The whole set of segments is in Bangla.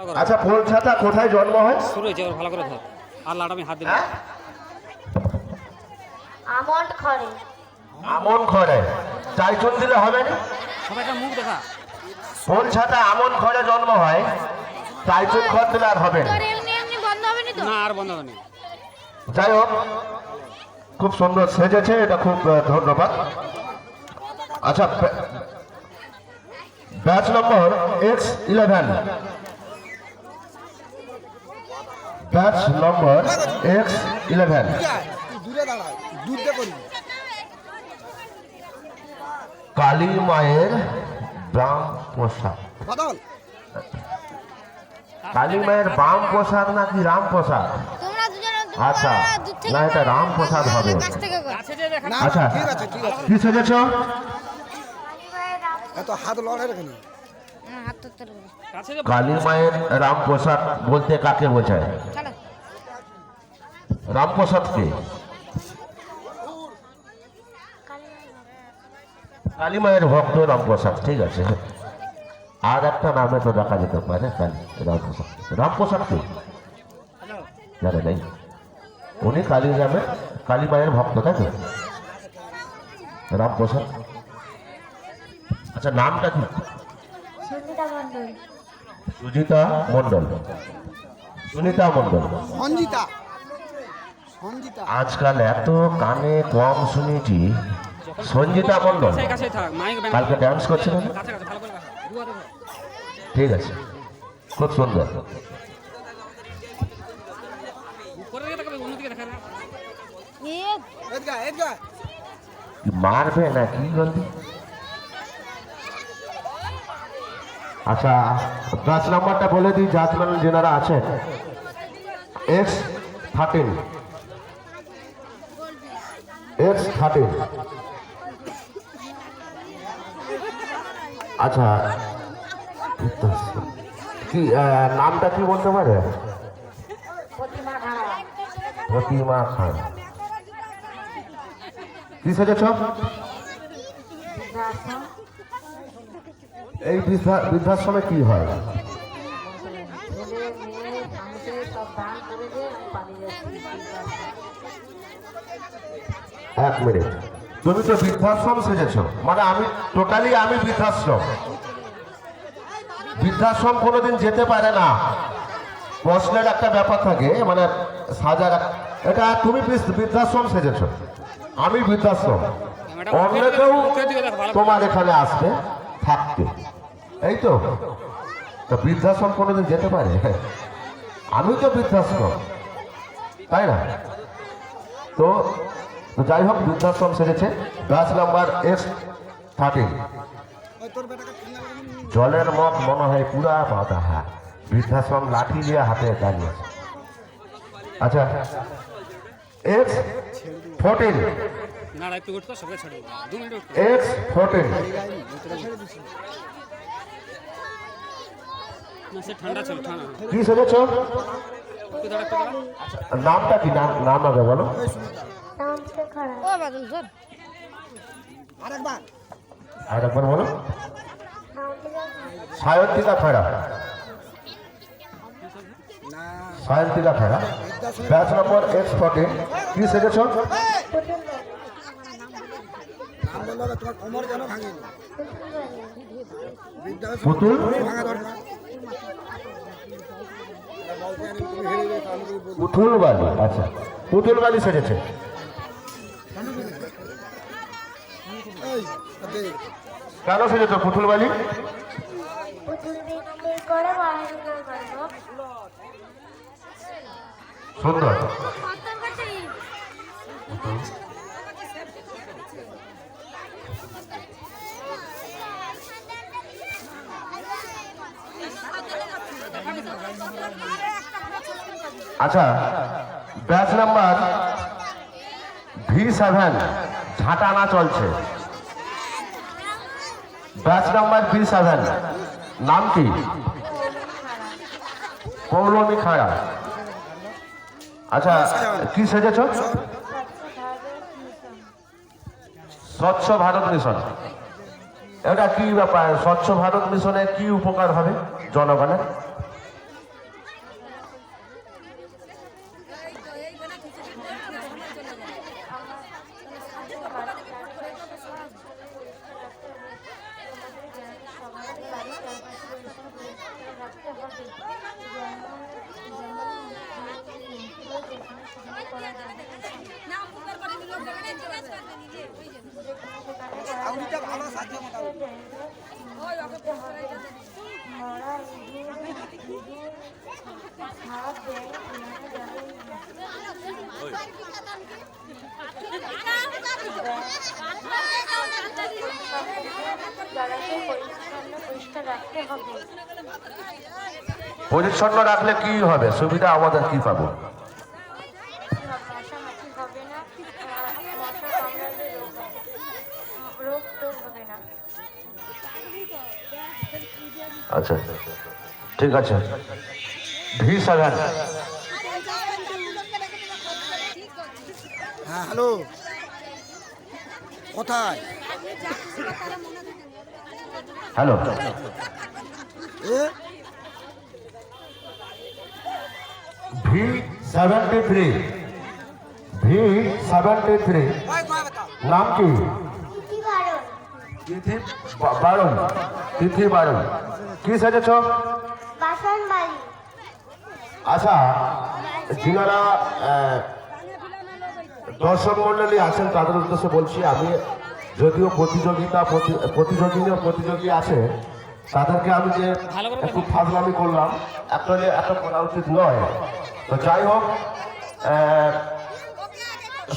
আচ্ছা পোলছাতা কোথায় জন্ম হয়? শুরু হয়েছে এবার ভালো করে ধর। আর লাট আমি হাত দিলাম হ্যাঁ? আমন্ড খড়ে। আমন খড়ে। চাইচুন দিলে হবে না? সবাই একটা মুখ দেখা। পোলছাতা আমন খড়ে জন্ম হয়। চাইচুন খড় দিলে আর হবে না। এমনি বন্ধ হবে না তো? না আর বন্ধ হয়নি যাই হোক খুব সুন্দর সেজেছে এটা খুব ধন্যবাদ। আচ্ছা ব্য- batch number X eleven. Batch number X eleven Kali মায়ের বাম প্রসাদ। বাদল কালী মায়ের বাম প্রসাদ নাকি রাম দুজন আচ্ছা না এটা রাম প্রসাদ হবে। আচ্ছা ঠিক আছে কি সেজেছ? এত হাত লড়ে রেখে কালী মায়ের রাম প্রসাদ বলতে কাকে বোঝায়? চলো। রামপ্রসাদকে কালী মায়ের ভক্ত রামপ্রসাদ ঠিক আছে। আর একটা নামে তো দেখা যেতে পারে কালী রামপ্রসাদ রামপ্রসাদ কে? জানে নেই। উনি কালী নামে কালী মায়ের ভক্ত তাই তো? রামপ্রসাদ আচ্ছা নামটা কি? মন্ডল সুজিতা মণ্ডল। সুনিতা মণ্ডল। সঞ্জিতা সঞ্জিতা আজকাল এত কানে কম শুনেছি। সঞ্জিতা ব্যাংক কালকে ডান্স করছিল। ঠিক আছে। খুব সুন্দর। মারবে না কি বলবি আচ্ছা দশ নাম্বারটা বলে দিই জাতমান যেনারা আছেন এক্স থার্টিন এক্স থার্টিন আচ্ছা কি নামটা কি বলতে পারে? প্রতিমা খান। কি সেজেছ এই বৃদ্ধা- বৃদ্ধাশ্রমে কি হয়? এক মিনিট। তুমি তো বৃদ্ধাশ্রম সেজেছ। মানে আমি টোটালি আমি বৃদ্ধাশ্রম। বৃদ্ধাশ্রম কোনোদিন যেতে পারে না। প্রশ্নের একটা ব্যাপার থাকে মানে সাজার এটা তুমি বৃদ্ধ- বৃদ্ধাশ্রম সেজেছ। আমি বৃদ্ধাশ্রম। অন্য কেউ তোমার এখানে আসবে থাকতে এই তো তো বৃদ্ধাশ্রম কোনোদিন যেতে পারে? আমি তো বৃদ্ধাশ্রম তাই না? তো তো যাই হোক বৃদ্ধাশ্রম সেরেছে। Batch number S thirteen. জলের মগ মনে হয় পুরা বাঁধা। হ্যাঁ বৃদ্ধাশ্রম লাঠি নিয়ে হাতে দাঁড়িয়ে আছে আচ্ছা এক্স ফোরটিন। X fourteen. কি দাঁড়া নামটা কি? নাম নাম আগে বলো। আরেকবার বলো। Sayantika Khera. Sayantika Khera. Batch number X fourteen কি সেরেছ নাম বলল হবে, তোমার কোমর যেন ভাঙেনি বৃদ্ধাশ্রম পুতুল ভাঙা দরকার বলতে জানি তুমি হেরে গেছো আমি যদি বলি পুতুল বালি আচ্ছা। পুতুল বালি সেজেছে। কেন সেজেছ পুতুল বালি পুতুল বিক্রি করে পড়াশোনা করব সুন্দর। আচ্ছা ব্যাচ নাম্বার ভি সেভেন ঝাঁটানা চলছে। ব্যাচ নাম্বার ভি সেভেন, নাম কি? পৌলমী খাড়া আচ্ছা কি সেজেছ? স্বচ্ছ ভারত মিশন। এটা কি ব্যাপার? স্বচ্ছ ভারত মিশনে কি উপকার হবে জনগণের? পরিচ্ছন্ন রাখলে কি হবে? সুবিধা আমাদের কি পাবো? না আচ্ছা। ঠিক আছে। ভি সেভেন হ্যাঁ হ্যালো। কোথায়? Hello. V seventy three. V seventy three. নাম কি? তিথি বারণ। তিথি বারণ। কি সেজেছ? বাসন বাড়ি আচ্ছা যিনারা দর্শক মন্ডলী আছেন তাদের উদ্দেশ্যে বলছি আমি যদিও প্রতিযোগিতা প্রতি- প্রতিযোগিনী প্রতিযোগী আছে তাদেরকে আমি যে একটু ফাজলামি করলাম অ্যাকচুয়ালি এত করা উচিত নয়। তো যাই হোক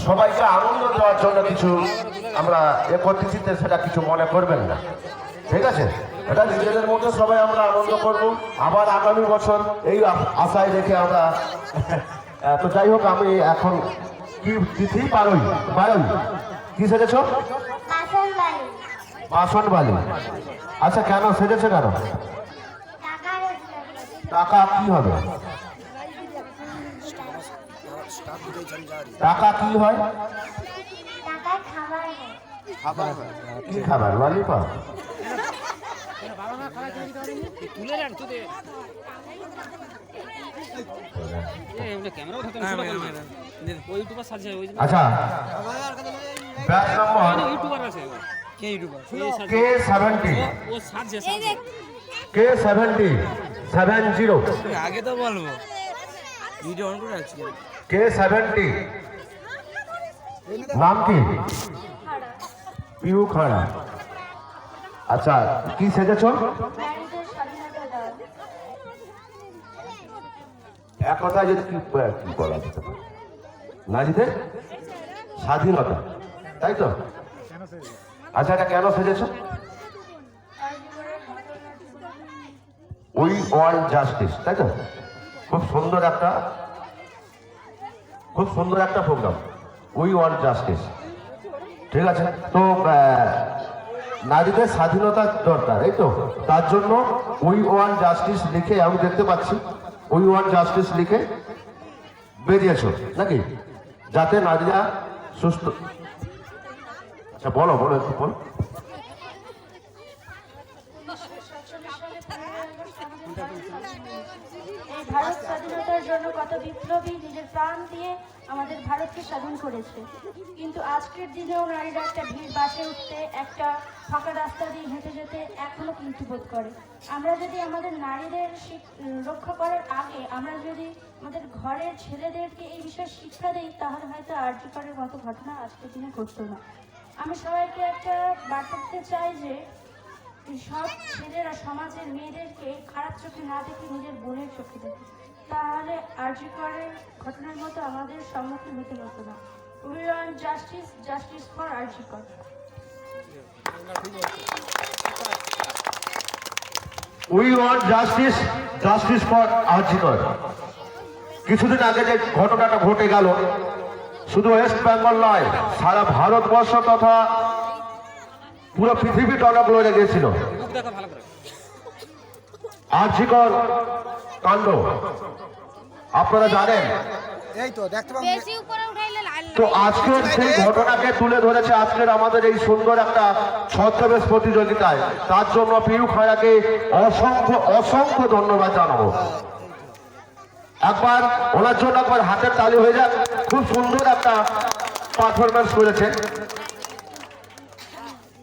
সবাইকে আনন্দ দেওয়ার জন্য কিছু আমরা এ একত্রিত সেটা কিছু মনে করবেন না। ঠিক আছে? এটা নিজেদের মধ্যে সবাই আমরা আনন্দ করব। আবার আগামী বছর এই আশায় রেখে আমরা তো যাই হোক আমি এখন কি তিথি? বারোই। বারোই। কি সেজেছ? বাসন বালি আচ্ছা কেন সেজেছে কেন? টাকা কি হবে? টাকা কি হয়? টাকায় খাবার খাবার কি খাবার? ললিপপ তুলে ওই জন্য। আচ্ছা। ব্যাচ নম্বর ইউটিউবার আছে কে ইউটিউবার? কে সেভেন্টি ও সাজছে সাজছে। কে সেভেন্টি সেভেন জিরো আগে তো বলব। ভিডিও অন করে রাখছি। কে সেভেন্টি নাম কি? পিউ খাড়া। আচ্ছা কি সেজেছ? এক কথায় যদি কি কি বলা যেতে পারে? নারীদের স্বাধীনতা, তাই তো? আচ্ছা এটা কেন সেজেছ? উই ওয়ান জাস্টিস, তাই তো? খুব সুন্দর একটা, খুব সুন্দর একটা প্রোগ্রাম, উই ওয়ান জাস্টিস, ঠিক আছে? তো নারীদের স্বাধীনতা দরকার, এই তো? তার জন্য উই ওয়ান জাস্টিস লিখে, আমি দেখতে পাচ্ছি উই ওয়ান জাস্টিস লিখে বেরিয়েছো, নাকি? যাতে নারীরা সুস্থ আচ্ছা বলো বলো একটু, বলো। ভারত স্বাধীনতার জন্য কত বিপ্লবী নিজের প্রাণ দিয়ে আমাদের ভারতকে স্বাধীন করেছে। কিন্তু আজকের দিনেও নারীরা একটা ভিড় বাসে উঠতে, একটা ফাঁকা রাস্তা দিয়ে হেঁটে যেতে এখনও কিন্তু বোধ করে। আমরা যদি আমাদের নারীদের রক্ষা করার আগে আমরা যদি আমাদের ঘরের ছেলেদেরকে এই বিষয়ে শিক্ষা দিই, তাহলে হয়তো আর্যকরের মতো ঘটনা আজকের দিনে ঘটতো না। আমি সবাইকে একটা বার্তা দিতে চাই যে সব ছেলেরা, সমাজের মেয়েদেরকে খারাপ চোখে না দেখে নিজের বোনের চোখে দেখে। তাহলে আর্যিকরের ঘটনার মতো আমাদের সম্মুখীন হতে হতো না। We want justice justice for RG Kar we want justice justice for RG Kar কিছুদিন আগে যে ঘটনাটা ঘটে গেল শুধু ওয়েস্ট বেঙ্গল নয় সারা ভারতবর্ষ তথা পুরো পৃথিবী টনক লড়ে গিয়েছিল মুখ কাণ্ড। আপনারা জানেন? তো দেখতে পাবো। বেশি উপরে উঠাইলে লাল তো আজকের সেই ঘটনাকে তুলে ধরেছে আজকের আমাদের এই সুন্দর একটা ছদ্মবেশ প্রতিযোগিতায়। তার জন্য পিউ খায়াকে অসংখ্য অসংখ্য ধন্যবাদ জানাব। একবার ওনার জন্য একবার হাতের তালি হয়ে যাক। খুব সুন্দর একটা পারফরমেন্স করেছে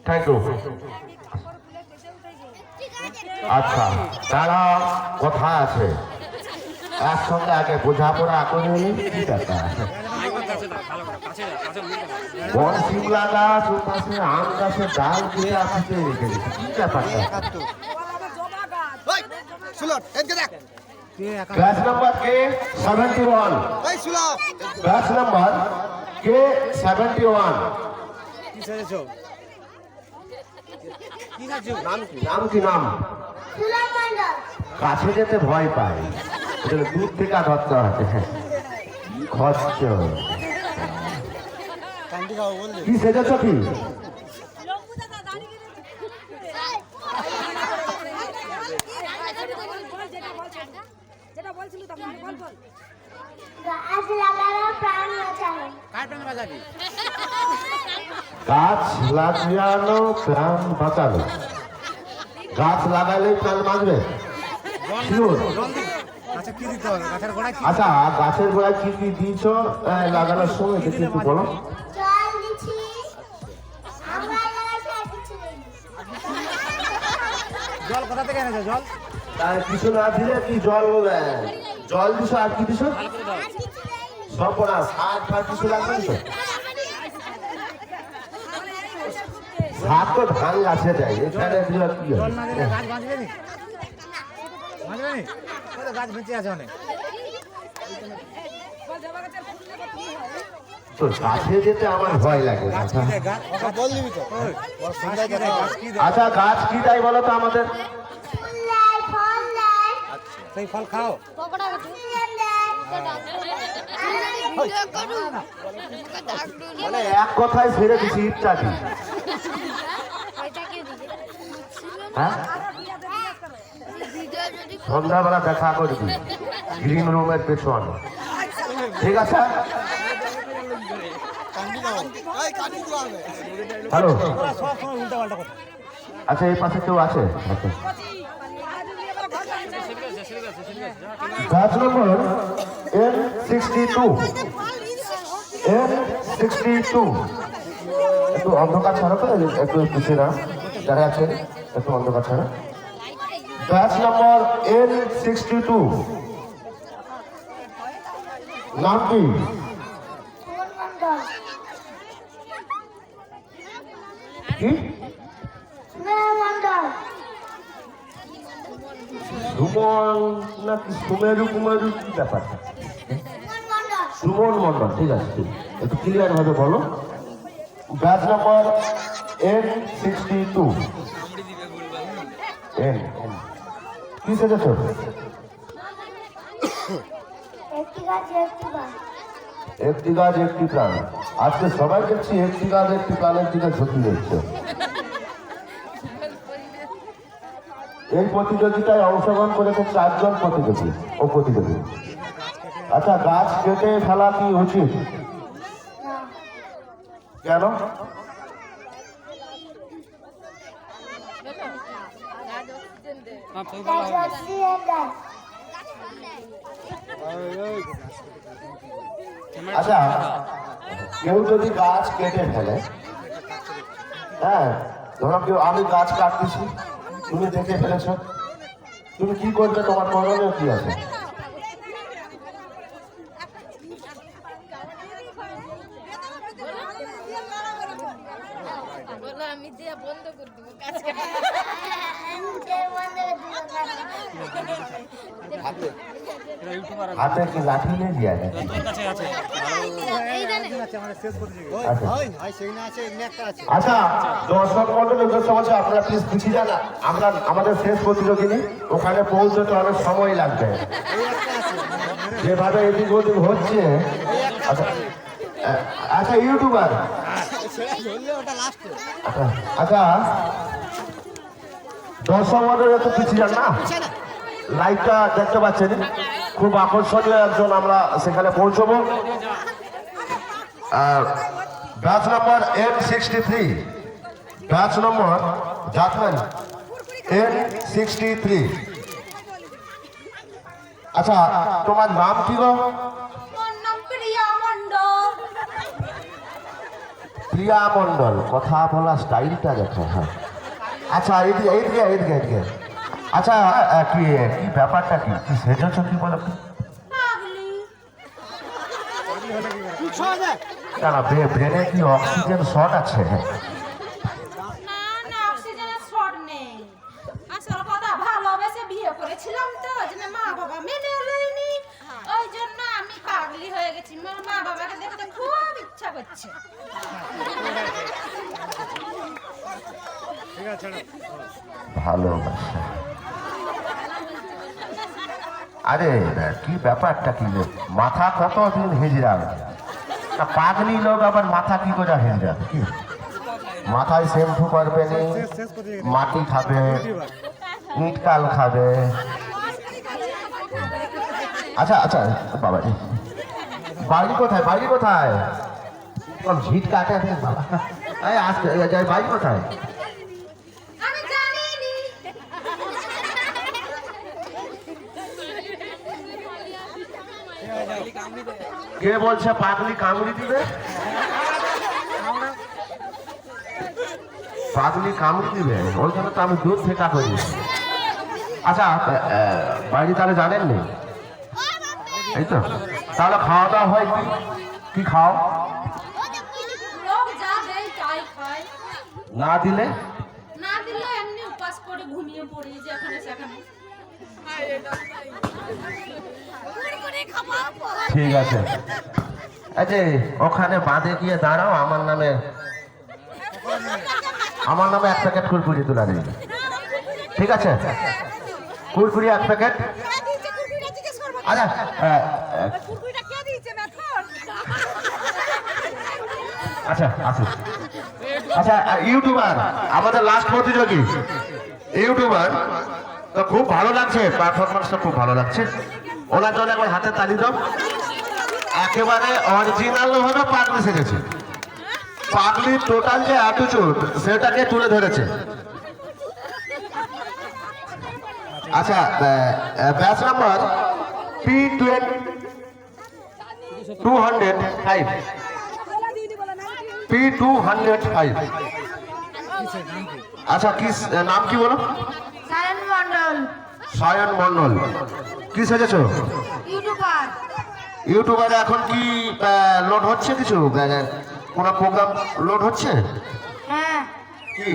থ্যাংক ইউ আচ্ছা তারা কথা আছে? একসঙ্গে আগে বোঝাপড়া করে নিন কি ব্যাপার কাছে যা কাছে বন শিমলা গাছ ও পাশে আম গাছের ডাল দিয়ে আসতে রেখে কি ব্যাপারটা নাম্বার সেভেন্টি ওয়ান ওই সুলভ নাম্বার কে সেভেন্টি ওয়ান কি সেরেছো নাম কি নাম কি নাম? কাছে যেতে ভয় পায়। দূর থেকে ধরতে হবে। হ্যাঁ। খরচ কি সেজেছ কি? গাছ লাগানো প্রাণ বাজাবি গাছ লাগালেই প্রাণ বাঁচবে আচ্ছা কি গাছের গোড়ায় কি? আচ্ছা গাছের গোড়ায় কি কি দিয়েছ? লাগানোর সময় একটু বলো। জল দিচ্ছি। আমরা লাগাচ্ছি আর কিছু কোথা থেকে এনেছো জল? আর কিছু না দিলে কি জল জল দিছ আর কি দিছ? সব না সার ফার কিছু লাগবে তো সার তো ধান গাছে দেয় এখানে কি জল না দিলে গাছ বাঁচবে নি? বাঁচবে নি? গাছ বেঁচে আছে অনেক। তো গাছে যেতে আমার ভয় লাগে আচ্ছা। গাছ? কি দেয়? বলো তো আমাদের? দেয় সেই ফল খাও। মানে এক কথায় ছেড়ে দিছি ইত্যাদি হ্যাঁ? সন্ধ্যাবেলা দেখা করবি। গ্রিন রুমের পেছনে। ঠিক আছে? হ্যালো? আচ্ছা এই পাশে কেউ আছে? আচ্ছা। গাছ number N sixty two N sixty two একটু অন্ধকার ছাড়া তো, একটু পিছিয়ে না দেখা যাচ্ছে একটু অন্ধকার ছাড়া। গাছ নম্বর এন সিক্সটি টু নাম কি? সুমন নাকি সুমেরু কুমেরু, কি ব্যাপারটা সুমন মন্ডল ঠিক আছে একটু ক্লিয়ার ভাবে বলো। Batch number N sixty two N কি সেজেছ? একটি গাছ একটি গাছ একটি গাছ একটি প্রাণ আজকে সবাই দেখছি একটি গাছ একটি প্রাণের দিকে ঝুঁকি দিচ্ছে। এই প্রতিযোগিতায় অংশগ্রহণ করেছে চারজন প্রতিযোগী ও প্রতিযোগী। আচ্ছা গাছ কেটে ফেলা কি উচিত? কেন? আচ্ছা কেউ যদি গাছ কেটে ফেলে হ্যাঁ ধরো কেউ, আমি গাছ কাটতেছি, তুমি দেখে ফেলেছ, তুমি কি করবে? তোমার করণীয় কি আছে বলো আমি দিয়ে বন্ধ করে দেবো কাজ কাটা মুখের বন্ধ করে দিল এটা ইউটিউবার আছে। হাতে কি লাঠি নিয়ে দিয়ে আছে? আছে আচ্ছা। আচ্ছা দর্শক মন্ডলের উদ্দেশ্য হচ্ছে আপনারা প্লিজ পিছিয়ে যান আমরা আমাদের শেষ প্রতিযোগিনী, ওখানে পৌঁছতে অনেক সময় লাগবে। একটা যেভাবে এদিক ওদিক হচ্ছে আচ্ছা আচ্ছা ইউটিউবার। আচ্ছা আচ্ছা। দর্শক মন্ডল এত পিছিয়ে যান না? লাইভটা দেখতে পাচ্ছেন। খুব আকর্ষণীয় একজন আমরা সেখানে পৌঁছবো। আর batch number M sixty three batch number জাতমান এম সিক্সটি থ্রি আচ্ছা তোমার নাম কি গো? প্রিয়া মন্ডল মণ্ডল কথা বলা স্টাইলটা দেখো হ্যাঁ। আচ্ছা এইদিকে এইদিকে এইদিকে এইদিকে আচ্ছা কি কি ব্যাপারটা কি? কি সেজেছ কি বলো? পাগলি। ছ ব্রেনে কি অক্সিজেন শর্ট আছে না না অক্সিজেনের শর্ট নেই আসল কথা ভালোবেসে বিয়ে করেছিলাম তো ওই জন্য মা বাবা মেনে নেয়নি ওই জন্য আমি পাগলি হয়ে গেছি মোর মা বাবাকে দেখতে খুব ইচ্ছা করছে ঠিক আছে ছাড়ো ভালোবাসা আরে কি ব্যাপারটা কি লোক মাথা কতদিন হিজড়াবে তা পাগলি লোক আবার মাথা কি করে হিজড়াবে কি? মাথায় শ্যাম্পু করবে নি, মাটি খাবে, ইট কাল খাবে। আচ্ছা আচ্ছা বাবা বাড়ি কোথায়? বাড়ি কোথায়? ঝিট কাটে বাবা। আসতে বাড়ি কোথায় আমি জানি নি কে বলছে পাগলি কামড়ি দিবে? পাগলি কামড়ি দিবে? ওই জন্য তো আমি দুধ ফেকা করি। আচ্ছা বাইরে তাহলে জানেন নি? এই তো। তাহলে খাওয়া দাওয়া হয় কি? কি খাও? না দিলে? না দিলে এমনি উপাস করে ঘুমিয়ে পড়ি যেখানে সেখানে। ঠিক আছে। আচ্ছা ওখানে বাঁধে গিয়ে দাঁড়াও, আমার নামে আমার নামে এক প্যাকেট কুরকুরি তুলা দিন ঠিক আছে? কুরকুরি এক প্যাকেট। আচ্ছা আচ্ছা আসুন আচ্ছা ইউটিউবার, আমাদের লাস্ট প্রতিযোগী। ইউটিউবার, তো খুব ভালো লাগছে পারফরমেন্সটা খুব ভালো লাগছে। ওনার জন্য একবার হাতে তালি দাও। একেবারে অরিজিনাল ভাবে পাগলি সেজেছে। পাগলি টোটাল যে অ্যাটিটিউড সেটাকে তুলে ধরেছে। আচ্ছা batch number P two hundred five P two hundred five আচ্ছা কি নাম কি বলো? সায়ন মন্ডল সায়ন মন্ডল কি সেজেছো? ইউটিউবার। ইউটিউবারে এখন কি লোড হচ্ছে কিছু? কোনো প্রোগ্রাম লোড হচ্ছে? হ্যাঁ। কি?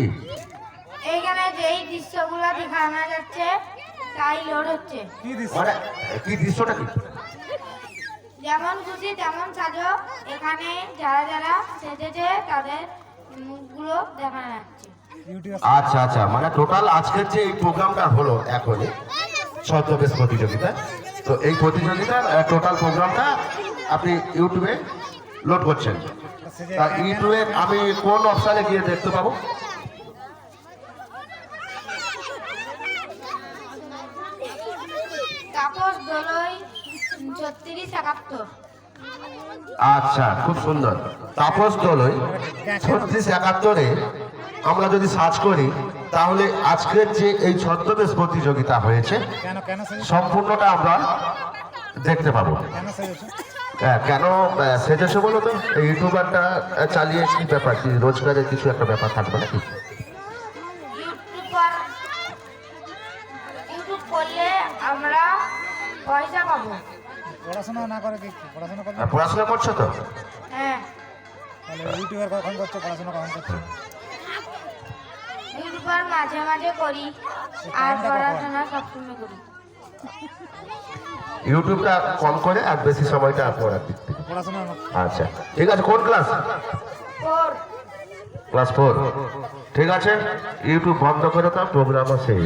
এইখানে যেই দৃশ্যগুলো দেখানো যাচ্ছে তাই লোড হচ্ছে। কি মানে কি দৃশ্যটা কি? যেমন খুশি তেমন সাজো। এখানে যারা যারা সেজেছে তাদের মুখগুলো দেখানো যাচ্ছে। আচ্ছা আচ্ছা মানে টোটাল আজকের যে এই প্রোগ্রামটা হলো এখনই ছদ্মবেশ প্রতিযোগিতা। তো এই প্রতিযোগিতার টোটাল প্রোগ্রামটা আপনি ইউটিউবে লোড করছেন। তা ইউটিউবে আমি কোন অপশানে গিয়ে দেখতে পাবো? আচ্ছা খুব সুন্দর। তাপস দলই ছত্রিশ একাত্তরে আমরা যদি সার্চ করি তাহলে আজকের যে এই ছদ্মবেশ প্রতিযোগিতা হয়েছে সম্পূর্ণটা আমরা দেখতে পাবো। কেন সেজেছো? হ্যাঁ, কেন বলো তো? এই ইউটিউবারটা চালিয়ে কি ব্যাপার? কি রোজগারের কিছু একটা ব্যাপার থাকবে নাকি? ইউটিউবার ইউটিউব করলে আমরা পয়সা পাবো। পড়াশোনা না করে কি? পড়াশোনা করবে পড়াশোনা করছ তো? হ্যাঁ। তাহলে ইউটিউবার কখন করছ? পড়াশোনা কখন করছ? ইউটিউবার মাঝে মাঝে করি আর পড়াশোনা সবসময় করি। ইউটিউবটা কম করে আর বেশি সময়টা পড়া দিক থেকে। পড়াশোনা আচ্ছা ঠিক আছে কোন ক্লাস? ফোর। Class four. ঠিক আছে ইউটিউব বন্ধ করে তো প্রোগ্রাম সেই